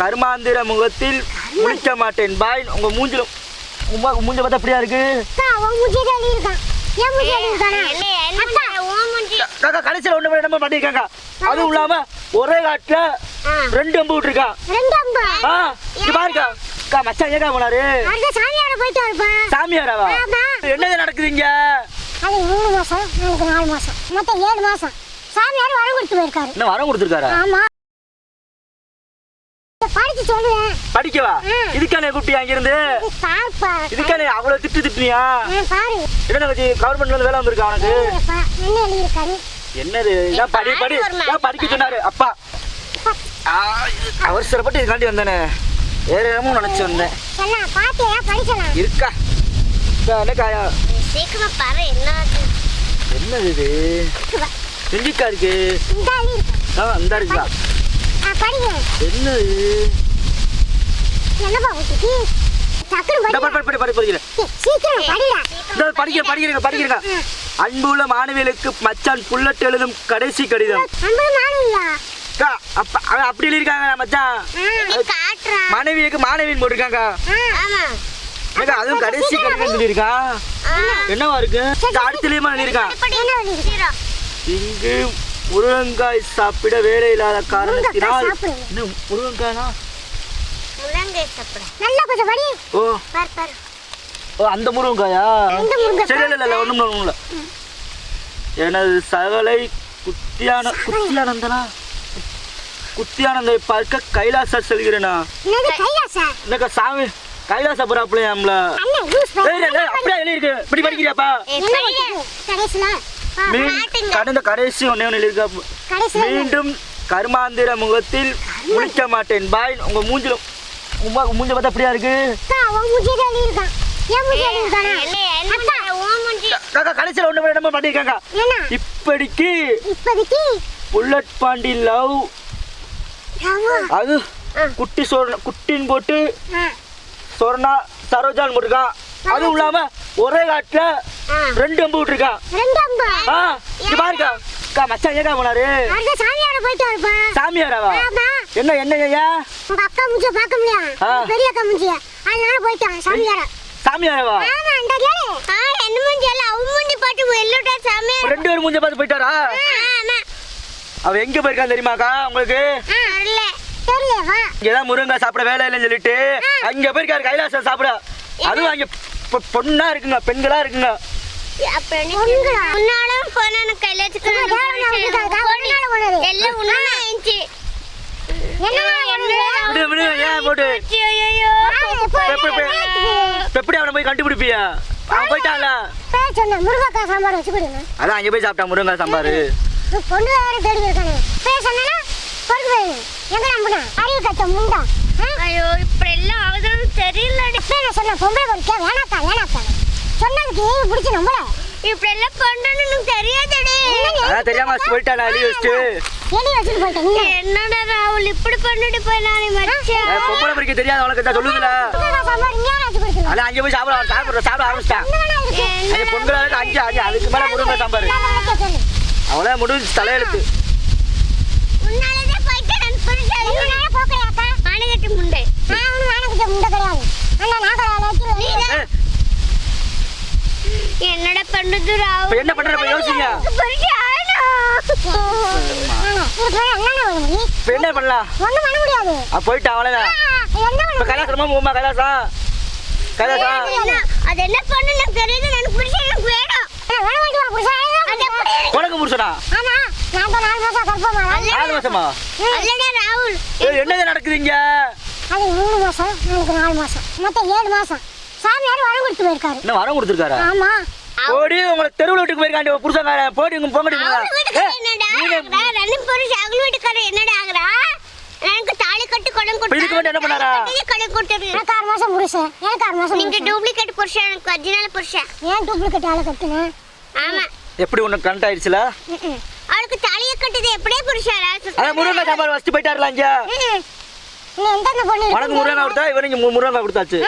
கருமாந்திர முகத்தில் முழிக்க மாட்டேன். பாய் உங்க மூஞ்சில உமா மூஞ்ச பார்த்தா அப்படியா இருக்கு? காக்கா கடைசியில் ஒன்று நம்ம பண்ணிருக்காங்க. அதுவும் இல்லாம ஒரே காட்டுல ரெண்டு அம்பு விட்டுருக்கா ரெண்டு இது பாருக்கா. அக்கா மச்சான் ஏக்கா போனாரு? சாமியார போயிட்டு இருப்பா சாமியாராவா? ஆமா. என்னது நடக்குதுங்க அது மூணு மாசம் நாலு மாசம். மொத்தம் ஏழு மாசம். சாமியார் வரம் கொடுத்து போயிருக்காரு. என்ன வரம் கொடுத்துருக்காரா? ஆமா. படிச்சு சொல்லுவேன். படிக்கவா. இதுக்கானே கூப்பிட்டியா பார்ப்பா இதுக்கானே அவ்வளவு திட்டு திட்டுனியா? என்ன வச்சு கவர்மெண்ட்ல இருந்து வேலை வந்திருக்கா உனக்கு? என்னது? படி படி. படிக்க சொன்னாரு அப்பா. ஆ, இது அவசரப்பட்டு இதுக்காண்டி வந்தானே என்னமோ நினைச்சு வந்தேன். இருக்கா? என்னக்கா சீக்கிரமா பாரு என்ன என்னது இது? இருக்கு? ஆ இந்த இருக்கா என்னது? என்னப்பா படிக்கிறேங்க அன்புள்ள மாணவிகளுக்கு மச்சான் புல்லட் எழுதும் கடைசி கடிதம். அப்படி எழுதியிருக்காங்க மச்சான்? மனைவிக்கு மாணவின்னு போட்டிருக்காங்க. அதுவும் கடைசி கடிதம் சொல்லியிருக்கான் என்னவா இருக்கு? அடுத்துலயுமா என்ன எழுதியிருக்காரு இங்கு முருங்கங்காய் சாப்பிட வேலை இல்லாத காரணத்தினால் படி ஓ. ஓ அந்த முருங்கைக்காய். சரி இல்லை இல்லை ஒன்றும் ஒன்றும் எனது சகலை குத்தியான குத்தியானந்தனா? குத்தியானந்தை பார்க்க கைலாசா செல்கிறேனா? என்னக்கா சாமி கைலாச ஏய், அப்படியே எழுதியிருக்கு. இப்படி படிக்கிறியாப்பா? கடந்த கடைசி ஒன்னே ஒன்று? மீண்டும் கருமாந்திர முகத்தில் முழிக்க மாட்டேன். பாய் உங்க மூஞ்சில உமா மூஞ்ச பார்த்தா அப்படியா இருக்கு? காக்கா கடைசியில் ஒன்று நம்ம பண்ணியிருக்காங்க. இப்படிக்கு இப்போதைக்கு புல்லட் பாண்டி லவ். ஆமா. அது குட்டி சொர்ண குட்டின்னு போட்டு சொர்ணா சரோஜான்னு போட்டிருக்கான். அதுவும் இல்லாம ஒரே காட்டுல ரெண்டு அம்பு விட்டுருக்கான் ரெண்டு அம்பா? ஆ இது பாருக்கா. அக்கா மச்சான் ஏக்கா போனாரு. அடுத்த சாமியார போயிட்டு இருப்பா சாமியாராவா. என்ன என்ன ஐயா? உங்க அக்கா மூஞ்சிய பார்க்க முடியாது. பெரிய அக்கா மூஞ்சிய. அதனால போயிட்டான் சாமியார. சாமியாராவா? ஆமா இந்த கேளு ஆ என்ன மூஞ்சி? எல்லாம் அவ மூஞ்சி பாட்டு வெள்ளுட்டா சாமி ரெண்டு பேரும் மூஞ்ச பார்த்து போயிட்டாரா ஆமா. அவ எங்க போயிருக்கான் தெரியுமாக்கா உங்களுக்கு? இல்ல. தெரியலவா இங்கதான் முருங்கை சாப்பிட வேலை இல்லைன்னு சொல்லிட்டு அங்க போயிருக்காரு கைலாசம் சாப்பிட. அதுவும் அங்க பொண்ணா இருக்குங்க பெண்களா இருக்குங்க. அப்புறம்? உன்னாலும் போன விட்டுட்டாங்க. உன்னால போனது. எல்லாம் ஆயிடுச்சு அவனை போய் கண்டுபிடிப்பியா? அவன் போயிட்டான்ல. பேர் சொன்னேன் முருங்கக்காய் சாம்பார் வச்சு கொடுங்க அதான் அங்க போய் சாப்பிட்டான் முருங்கை சாம்பார். பொண்ணு வேற தேடி இருக்கானே. பேர் சொன்னா பொறுக்கு போயிருங்க எங்க நம்புனா? அறிவு கட்ட முண்டா. ஐயோ இப்படி எல்லாம் ஆகுதுன்னு தெரியலடி. பேர் சொன்ன பொம்பளை பொறுக்க வேணாக்கா வேணாக்கா சொன்னதுக்கு பிடிச்சி நம்பல? இப்படி எல்லாம் பண்றேன்னு தெரியாதடி. அதான் தெரியாம போயிட்டான் அழி வச்சுட்டு எலி வச்சுட்டு போயிட்டேன் நீங்க. என்னடா ராகுல் இப்படி பண்ணிட்டு போயினானே மச்சான்? அஹ் பொம்பளை பிடிக்க தெரியாது அவனுக்கு தான் சொல்லுதுல. முருங்கக்காய் சாம்பார் இங்கே வச்சு கொடுக்கணும் அதான் அங்க போய் சாப்பிட சாப்பிட சாப்பிட ஆரம்பிச்சிட்டான். அங்க பொங்கல் அஞ்சு அஞ்சு அதுக்கு மேல முருங்கை சாம்பார். சொல்லு. அவ்வளோ முடிஞ்சு தலையெழுத்து. போயிட்டு நான் முண்டை நான் ஒன்றும் வானக்கிட்ட முண்டை கிடையாது அண்ணா நான் கிடையாது ஏய், என்னடா பண்றது இப்ப என்ன பண்ற? இப்ப யோசிங்க. என்ன பண்ணலாம்? ஒண்ணும் பண்ண முடியாது. அப்ப போயிட்டான் அவ்வளவுதான். என்ன இப்ப பண்ண கைலாசமா போமா கைலாசம் கைலாசம் அது என்ன பண்ணு எனக்கு தெரியுது. எனக்கு புரிஞ்சு எனக்கு வேணும். உனக்கு புருஷனா? ஆமா. நான் தான் நாலு மாசம் கற்பமா நாலு மாசமா? அல்லடா ராகுல். என்னது நடக்குது இங்க? அது மூணு மாசம் எனக்கு நாலு மாசம். மொத்தம் ஏழு மாசம். சாமியார் வரம் கொடுத்து போயிருக்காரு. என்ன வரம் கொடுத்துருக்காரா? ஆமா. போடி உங்களை தெருவில் வீட்டுக்கு போயிருக்காண்டி புருஷங்காரன் போடி உங்க போங்கடி என்னடா? ரெண்டு புருஷ அவள் வீட்டுக்காரர் என்னடா ஆகுறா? எனக்கு தாலி கட்டு கொடம் இப்ப இதுக்கு மட்டும் என்ன பண்ணாரா? கொடுத்தது எனக்கு ஆறு மாசம் புருஷன். எனக்கு ஆறு மாசம் நீங்க புருஷன். டூப்ளிகேட் புருஷன் எனக்கு ஒரிஜினல் புருஷன். ஏன் டூப்ளிகேட் ஆளை ஆமா. எப்படி உனக்கு கண்ட் ஆயிடுச்சுல. அவளுக்கு தலையை கட்டுது எப்படியே புருஷன் அதான் முருங்கை சாம்பார் வச்சுட்டு போயிட்டாருல இங்க. இன்னும் எந்தெந்த பொண்ணு உனக்கு முருங்கை கொடுத்தா இவனுக்கு முருங்கை கொடுத்தாச்சு.